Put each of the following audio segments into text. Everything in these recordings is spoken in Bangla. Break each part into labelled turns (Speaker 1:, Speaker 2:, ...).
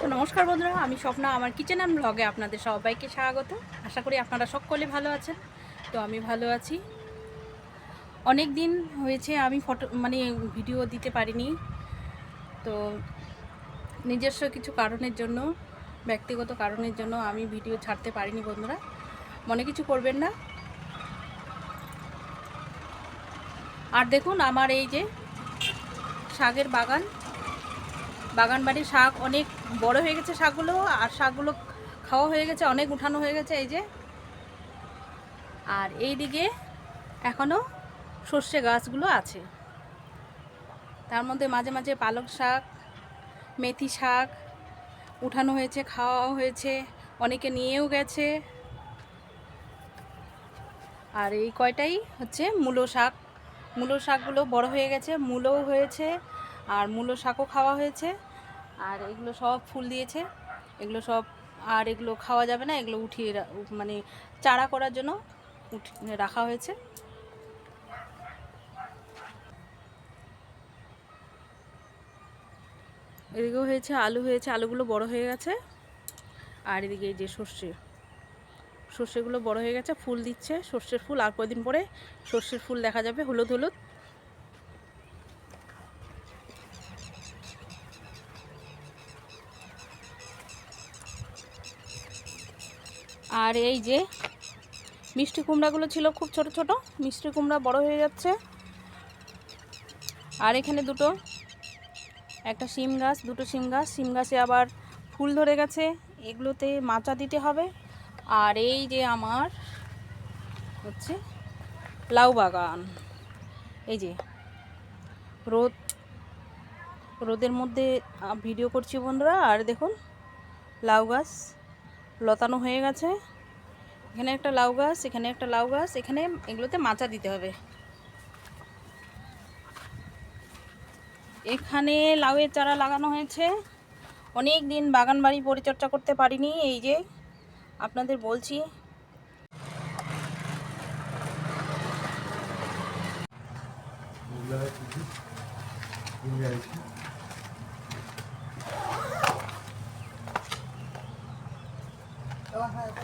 Speaker 1: তো নমস্কার বন্ধুরা, আমি স্বপ্না আমার কিচেন অ্যান্ড ব্লগে আপনাদের সবাইকে স্বাগত। আশা করি আপনারা সকলে ভালো আছেন। তো আমি ভালো আছি। অনেক দিন হয়েছে আমি ফটো মানে ভিডিও দিতে পারিনি। তো নিজস্ব কিছু কারণের জন্য, ব্যক্তিগত কারণের জন্য আমি ভিডিও ছাড়তে পারিনি বন্ধুরা। মনে কিছু করবেন না? আর দেখুন আমার এই যে শাকের বাগান বাগান বাড়ির শাক অনেক বড় হয়ে গেছে শাকগুলো, আর শাকগুলো খাওয়া হয়ে গেছে, অনেক উঠানো হয়ে গেছে এই যে। আর এই দিকে এখনও সর্ষে গাছগুলো আছে। তার মধ্যে মাঝে মাঝে পালক শাক, মেথি শাক উঠানো হয়েছে, খাওয়াও হয়েছে, অনেকে নিয়েও গেছে। আর এই কয়টাই হচ্ছে মূলো শাক। মূলো শাকগুলো বড় হয়ে গেছে, মূলোও হয়েছে। আর মূলো শাকও খাওয়া হয়েছে। আর এগুলো সব ফুল দিয়েছে। এগুলো সব আর এগুলো খাওয়া যাবে না, এগুলো উঠিয়ে মানে চারা করার জন্য রাখা হয়েছে। এদিকেও হয়েছে, আলু হয়েছে, আলুগুলো বড় হয়ে গেছে। আর এদিকে যে সর্ষে, সর্ষেগুলো বড় হয়ে গেছে, ফুল দিচ্ছে সর্ষের ফুল। আর কদিন পরে সর্ষের ফুল দেখা যাবে, হলুদ হলুদ। আর এই যে মিষ্টি কুমড়াগুলো ছিল খুব ছোট ছোট, মিষ্টি কুমড়া বড় হয়ে যাচ্ছে। আর এখানে দুটো, একটা শিম গাছ, দুটো শিম গাছ। শিম গাছে আবার ফুল ধরে গেছে, এগুলোতে মাচা দিতে হবে। আর এই যে আমার হচ্ছে লাউ বাগান। এই যে রোদ, রোদের মধ্যে ভিডিও করছি বন্ধুরা। আর দেখুন, লাউ গাছ। লতানো হয়ে গেছে। এখানে একটা লাউ গাছ, এখানে একটা লাউ গাছ, এখানে এগুলোতে মাচা দিতে হবে। এখানে লাউয়ের চারা লাগানো হয়েছে। অনেক দিন বাগান বাড়ি পরিচর্যা করতে পারিনি, এই যে আপনাদের বলছি।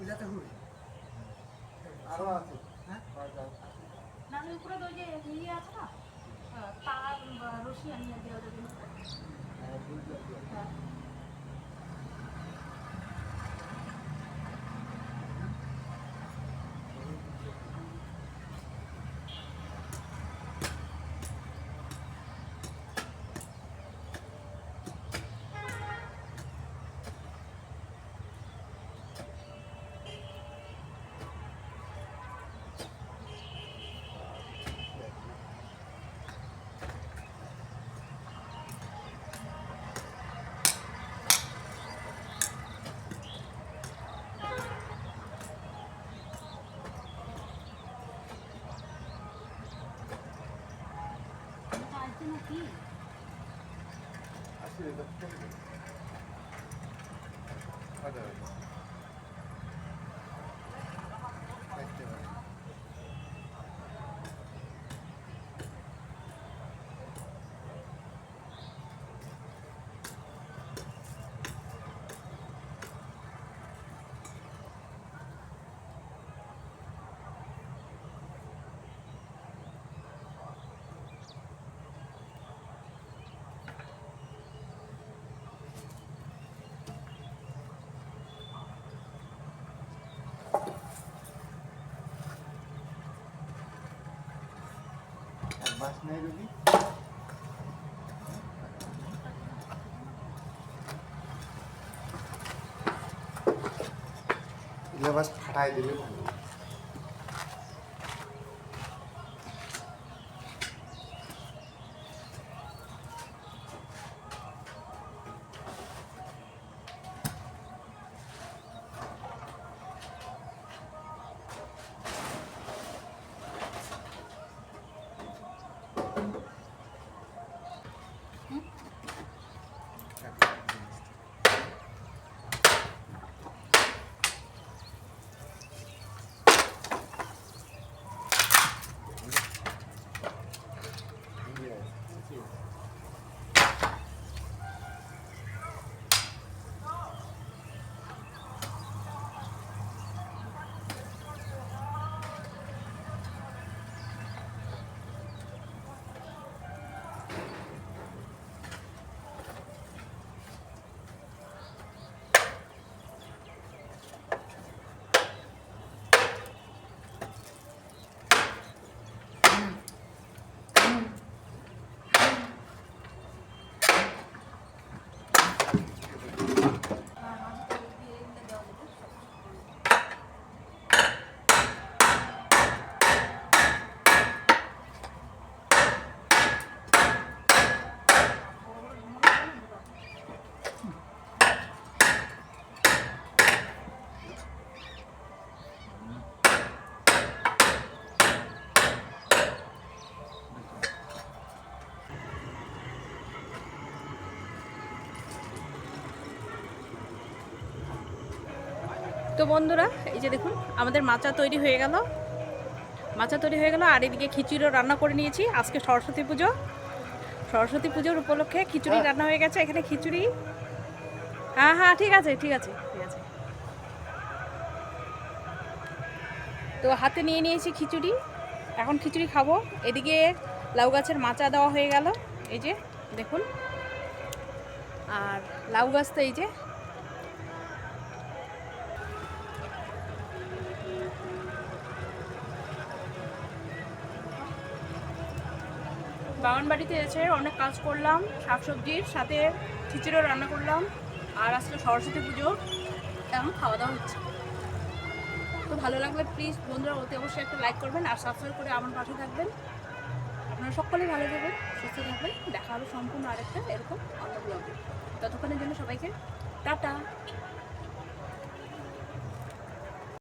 Speaker 2: হ্যাঁ আরও আছে। হ্যাঁ?
Speaker 1: না উপরে তো যে ইয়ে আছে না? তার রশি আনিয়ে দেওয়া যাবে
Speaker 2: টাকা बस नहीं रुकी फटाई दिल्ली
Speaker 1: তো বন্ধুরা এই যে দেখুন আমাদের মাচা তৈরি হয়ে গেল। মাচা তৈরি হয়ে গেল আর এদিকে খিচুড়িও রান্না করে নিয়েছি। আজকে সরস্বতী পুজো। সরস্বতী পুজোর উপলক্ষে খিচুড়ি রান্না হয়ে গেছে। এখানে খিচুড়ি। হ্যাঁ হ্যাঁ ঠিক আছে ঠিক আছে ঠিক আছে। তো হাতে নিয়ে নিয়েছি খিচুড়ি। এখন খিচুড়ি খাব। এদিকে লাউ গাছের মাচা দেওয়া হয়ে গেল। এই যে দেখুন। আর লাউ গাছ তো এই যে বাগান বাড়িতে এসে অনেক কাজ করলাম, শাকসবজির সাথে খিচুড়িও রান্না করলাম, আর আসলে সরস্বতী পুজো এখন খাওয়া দাওয়া হচ্ছে। তো ভালো লাগলে প্লিজ বন্ধুরা অতি অবশ্যই একটা লাইক করবেন আর সাবস্ক্রাইব করে আমার পাশে থাকবেন। আপনারা সকলেই ভালো থাকবেন, সুস্থ থাকবেন। দেখা হবে সম্পূর্ণ আরেকটা এরকম অন্য ব্লগে ততক্ষণের জন্য সবাইকে টাটা।